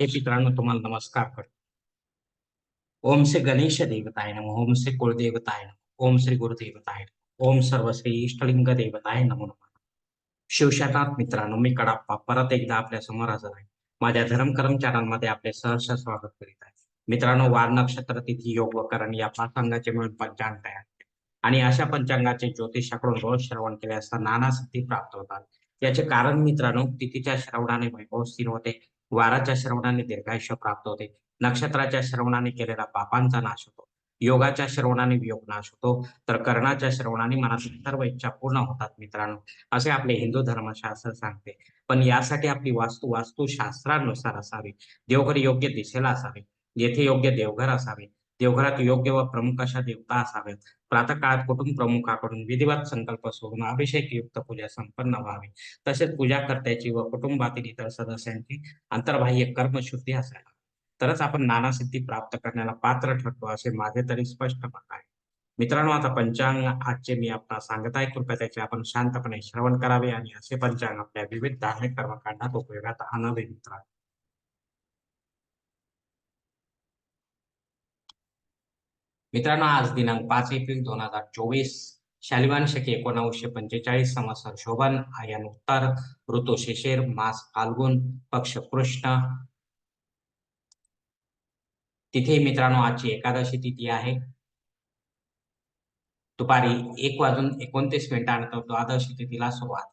हे मित्रांनो तुम्हाला नमस्कार करतो. ओम श्री गणेश देवताय नम ओम श्री कुळदेवताय नम ओम श्री गुरुदेवताय ओम सर्व श्री इष्टलिंग देवताय नमो नम. शिवशतात मित्रांनो मी कडाप्पा परत एकदा आपल्यासमोर हजर आहे. माझ्या धर्म कर्मचाऱ्यांमध्ये आपले सहर्ष स्वागत करीत आहे. मित्रांनो वार नक्षत्र तिथी योग व करण या पाचांगाचे मिळून पंचांग तयार आणि अशा पंचांगाचे ज्योतिषाकडून रोज श्रवण केले असता नाना सिद्धी प्राप्त होतात. याचे कारण मित्रांनो तिथीच्या श्रवणाने वैभव स्थिर होते. वाराच्या श्रवणाने दीर्घायुष्य प्राप्त होते. नक्षत्राच्या श्रवणाने केलेला पापांचा नाश होतो. योगाच्या श्रवणाने वियोग नाश होतो. तर कर्णाच्या श्रवणाने मनातील सर्व इच्छा पूर्ण होतात मित्रांनो. असे आपले हिंदू धर्मशास्त्र सांगते. पण यासाठी आपली वास्तू वास्तुशास्त्रानुसार असावी. देवघर योग्य दिशेला असावे. येथे योग्य देवघर असावे. देवघरात योग्य व प्रमुख अशा देवता असाव्यात प्रातःकाळात कुटुंब प्रमुखाकडून विधिवत संकल्प सोडून अभिषेक युक्त पूजा संपन्न व्हावी. तसेच पूजा कर्त्याची व कुटुंबातील इतर सदस्यांची अंतर्बाह्य कर्मशुद्धी असायला तरच आपण नाना सिद्धी प्राप्त करण्याला पात्र ठरतो असे माझे तरी स्पष्ट मत आहे. मित्रांनो आता पंचांग आजचे मी आपला सांगत आहे कृपया त्याचे आपण शांतपणे श्रवण करावे आणि असे पंचांग आपल्या विविध धार्मिक कर्मकांडात उपयोगात आणावे मित्रांनो. मित्रांनो आज दिनांक पाच एप्रिल दोन हजार चोवीस शालिवान शके एकोणावीसशे पंचेचाळीस संवत्सर शोभन आयन उत्तर ऋतू शिशिर मास फाल्गुन पक्ष कृष्ण. तिथे मित्रांनो आजची एकादशी तिथी आहे. दुपारी एक वाजून एकोणतीस मिनिटानंतर द्वादशी तिथीला सुरुवात.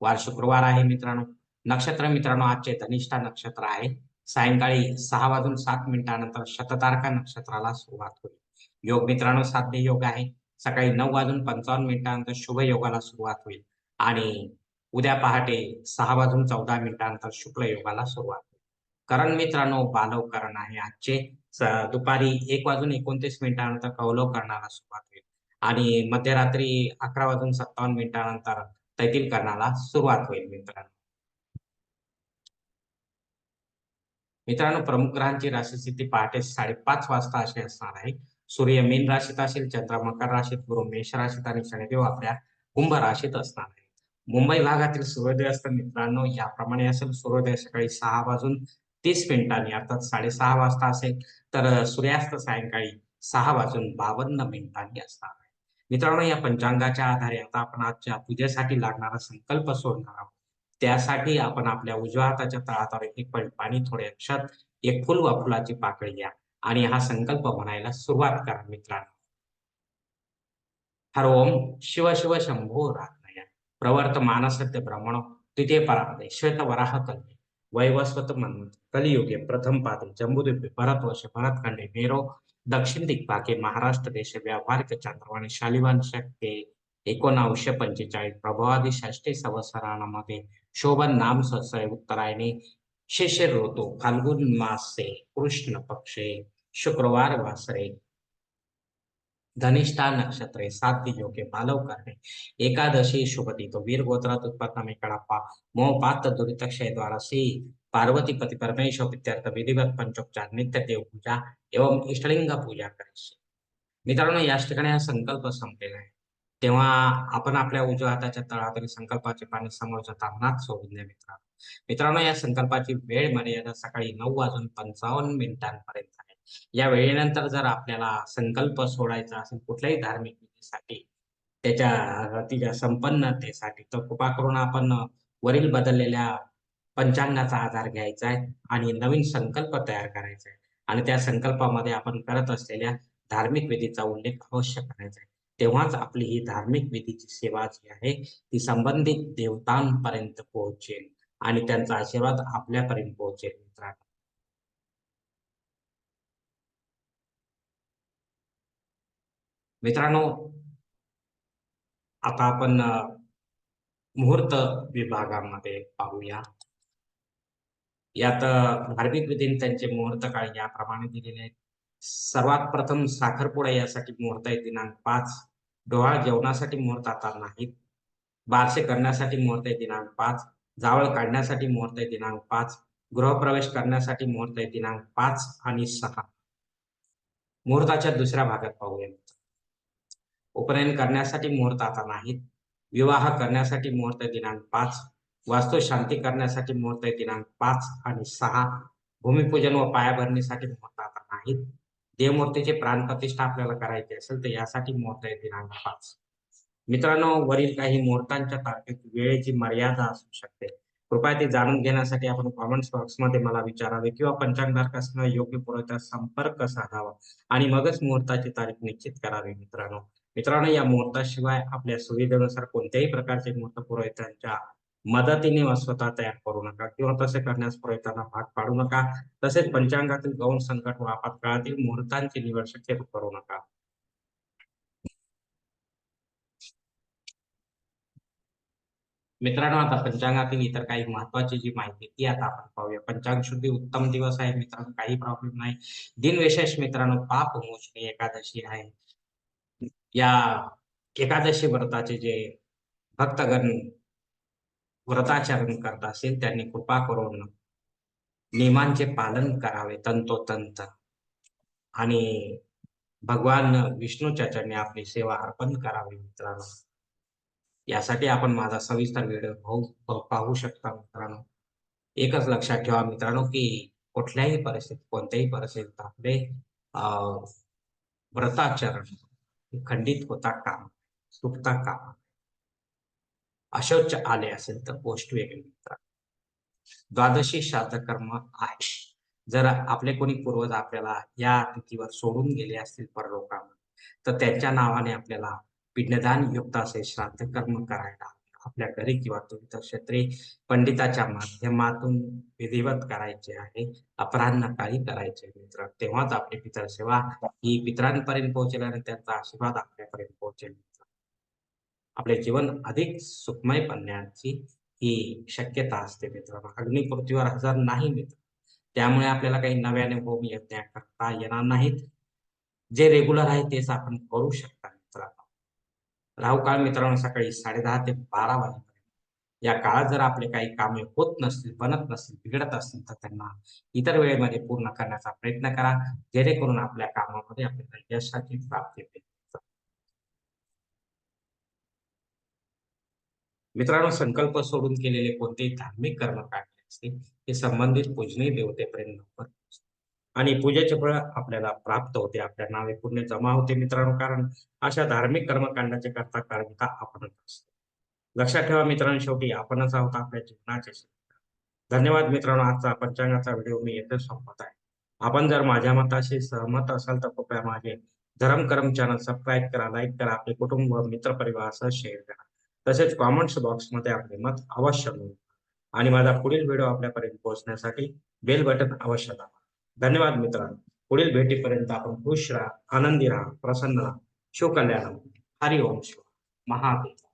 वार शुक्रवार आहे मित्रांनो. नक्षत्र मित्रांनो आजचे धनिष्ठा नक्षत्र आहे. सायंकाळी सहा वाजून सात मिनिटानंतर शततारका नक्षत्राला सुरुवात होईल. योग मित्रांनो साध्य योग आहे. सकाळी नऊ वाजून पंचावन्न मिनिटानंतर शुभ योगाला सुरुवात होईल. आणि उद्या पहाटे सहा वाजून चौदा मिनिटानंतर शुक्ल योगाला सुरुवात होईल. करण मित्रांनो बालव करण आहे आजचे. दुपारी एक वाजून एकोणतीस मिनिटानंतर कौलव करणाला सुरुवात होईल. आणि मध्यरात्री अकरा वाजून सत्तावन्न मिनिटानंतर तैतील करणाला सुरुवात होईल मित्रांनो. मित्रांनो प्रमुख ग्रहांची राशीस्थिती पहाटे साडेपाच वाजता अशी असणार आहे. सूर्य मीन राशीत असेल चंद्र मकर राशीत गुरु मेष राशीत आणि शनिदेव आपल्या कुंभ राशीत असणार आहे मुंबई भागातील सूर्योदय असतं मित्रांनो याप्रमाणे असेल सूर्योदय सकाळी सहा वाजून तीस मिनिटांनी अर्थात साडेसहा वाजता असेल तर सूर्यास्त सायंकाळी सहा वाजून बावन्न मिनिटांनी असणार आहे. मित्रांनो या पंचांगाच्या आधारे आता आपण आजच्या पूजेसाठी लागणारा संकल्प सोडणार आहोत. त्यासाठी आपण आपल्या उजव्या हाताच्या तळातावर एक पाणी थोडे अक्षत एक फुल व फुलाची पाकळी घ्या. आणि हा संकल्प म्हणायला सुरुवात करा मित्रांनो. हर ओम शिव शिव शंभो रात्नय प्रवर्त मानसत्य ब्रह्मण तिथे परामध्ये श्वेत वराह कल्पे वैवस्वत मन कलियुगे प्रथम पादे. जम्बुद्वीपे भरतवर्ष भरतखंडे मेरो. दक्षिण दिग्भागे महाराष्ट्र देश व्यावहारिक चंद्रवाणी शालिवान शक्ते. एकोणावीसशे पंचेचाळीस. प्रभावादी षष्टी संवत्सरामध्ये शोभन नाम सहस्र उत्तरायणी. शिशिर ऋतू फाल्गुन मासे कृष्ण पक्षे शुक्रवार वासरे धनिष्ठा नक्षत्रे साध्य योगे पालव करणे एकादशी शुभती तो वीर गोत्रात उत्पन्न कड़प्पा मोह पात दुरित क्षय द्वारा सी पार्वती पति परमेश्वर पित्यर्थ विधिवत पंचोपचार नित्य देव पूजा एवं इष्टलिंग पूजा करायची. मित्रांनो याच ठिकाणी हा संकल्प संपलेला आहे. तेव्हा आपण आपल्या उजव्या हाताच्या तळातील संकल्पाचे पाणी समोरच्या तामनात सोडून द्या मित्रांनो. मित्रांनो या संकल्पाची वेळ मर्यादा सकाळी नऊ वाजून पंचावन्न मिनिटांपर्यंत आहे. या वेळेनंतर जर आपल्याला संकल्प सोडायचा असेल कुठल्याही धार्मिक विधीसाठी त्याच्या तिच्या संपन्नतेसाठी तर कृपा करून आपण वरील बदललेल्या पंचांगाचा आधार घ्यायचा आहे आणि नवीन संकल्प तयार करायचा आहे. आणि त्या संकल्पामध्ये आपण करत असलेल्या धार्मिक विधीचा उल्लेख अवश्य करायचा आहे. तेव्हाच आपली ही धार्मिक विधीची सेवा जी आहे ती संबंधित देवतांपर्यंत पोहोचेल. आणि त्यांचा आशीर्वाद आपल्यापर्यंत पोहोचेल मित्रांनो. मित्रांनो आता आपण मुहूर्त विभागामध्ये पाहूया. यात धार्मिक विधी त्यांचे मुहूर्त काळ याप्रमाणे दिलेले आहेत. सर्वात प्रथम साखरपुडा यासाठी मुहूर्त आहे दिनांक पाच. डोहाळ जेवणासाठी मुहूर्त आता नाहीत. बारसे करण्यासाठी मुहूर्त आहे दिनांक पाच. जावळ काढण्यासाठी मुहूर्त आहे दिनांक पाच. गृहप्रवेश करण्यासाठी मुहूर्त आहे दिनांक पाच आणि सहा. मुहूर्ताच्या दुसऱ्या भागात पाहूया. उपनयन करण्यासाठी मुहूर्त आता नाहीत. विवाह करण्यासाठी मुहूर्त दिनांक पाच. वास्तू शांती करण्यासाठी मुहूर्त दिनांक पाच आणि सहा. भूमिपूजन व पायाभरणीसाठी मुहूर्त आता नाहीत. देवमूर्तीची प्राणप्रतिष्ठा आपल्याला करायची असेल तर यासाठी मुहूर्त आहे दिनांक पाच. मित्रांनो वरील काही मुहूर्तांच्या तारखेत वेळेची मर्यादा असू शकते. कृपया ते जाणून घेण्यासाठी आपण कॉमेंट्स बॉक्समध्ये मला विचारावे किंवा पंचांगारकासह योग्य पुरवठा संपर्क साधावा आणि मगच मुहूर्ताची तारीख निश्चित करावी मित्रांनो. मित्रांनो या मुहूर्ताशिवाय आपल्या सुविधेनुसार कोणत्याही प्रकारचे मुहूर्त पुरोहितांच्या मदतीने व स्वतः तयार करू नका किंवा तसे करण्यास पुरोहितांना भाग पाडू नका. तसेच पंचांगातील गौण संकट व आपत्काळातील मुहूर्तांची निवड शक्यतो करू नका. मित्रांनो आता पंचांगातील इतर काही महत्वाची जी माहिती ती आता आपण पाहूया. पंचांग शुद्धी उत्तम दिवस आहे मित्रांनो काही प्रॉब्लेम नाही. दिनविशेष मित्रांनो पाप मोचणी एकादशी आहे. या एकादशी व्रताचे जे भक्तगण व्रताचरण करत असेल त्यांनी कृपा करून नियमांचे पालन करावे तंतोतंत. आणि भगवान विष्णूच्या चरणी आपली सेवा अर्पण करावी मित्रांनो. यासाठी आपण माझा सविस्तर व्हिडिओ पाहू शकता मित्रांनो. एकच लक्षात ठेवा मित्रांनो की कुठल्याही परिस्थितीत कोणत्याही परिस्थितीत आपले व्रताचरण खंडित होता काम सुटता काम. अशौच आले असेल तर गोष्ट वेगळी मित्रांनो. द्वादशी श्राद्धकर्म आहे. जर आपले कोणी पूर्वज आपल्याला या तिथीवर सोडून गेले असतील परलोकामध्ये तर त्यांच्या नावाने आपल्याला पिंडदान युक्त असे श्राद्ध कर्म करायला आपल्या घरी किंवा तीर्थक्षेत्री पंडिताच्या माध्यमातून विधिवत करायचे आहे अपराह्न काळी करायचे मित्र. तेव्हाच आपली पितर सेवा ही पितरांपर्यंत पोहोचेल आणि त्यांचा आशीर्वाद आपल्यापर्यंत पोहोचेल आपले जीवन अधिक सुखमय बनण्याची ही शक्यता असते मित्रांनो अग्नी पृथ्वीवर हजर नाही मित्र. त्यामुळे आपल्याला काही नव्याने होम यज्ञ करता येणार नाहीत. जे रेग्युलर आहे तेच आपण करू शकता राहू काळ मित्रांनो सकाळी साडेदहा ते बारा वाजेपर्यंत. या काळात जर आपले काही कामे होत नसतील बनत नसतील बिघडत असतील तर त्यांना इतर वेळेमध्ये पूर्ण करण्याचा प्रयत्न करा. जेणेकरून आपल्या कामामध्ये आपल्याला यशाची प्राप्ती होईल मित्रांनो संकल्प सोडून केलेले कोणतेही धार्मिक कर्म काढले असते हे संबंधित पूजनीय देवतेपर्यंत लवकर आणि पूजेचे फळ आपल्याला प्राप्त होते आपल्या नावे पुण्य जमा होते मित्रांनो कारण अशा धार्मिक कर्मकांडाचे करता कारणता आपणच असतो. लक्षात ठेवा मित्रांनो शेवटी आपणच आहोत आपल्या जीवनाचे धन्यवाद मित्रांनो आजचा पंचांगाचा व्हिडिओ मी येथे संपत आहे. आपण जर माझ्या मताशी सहमत असाल तर कृपया माझे धर्म कर्म चॅनल सबस्क्राईब करा लाईक करा आपले कुटुंब मित्र परिवारासह शेअर करा. तसेच कॉमेंट्स बॉक्समध्ये आपले मत अवश्य नोंद आणि माझा पुढील व्हिडिओ आपल्यापर्यंत पोहोचण्यासाठी बेल बटन अवश्य दाबा. धन्यवाद मित्रांनो. पुढील भेटीपर्यंत आपण खुश राहा आनंदी राहा प्रसन्न राहा. शिवकल्याण हरिओम शिव महादेव.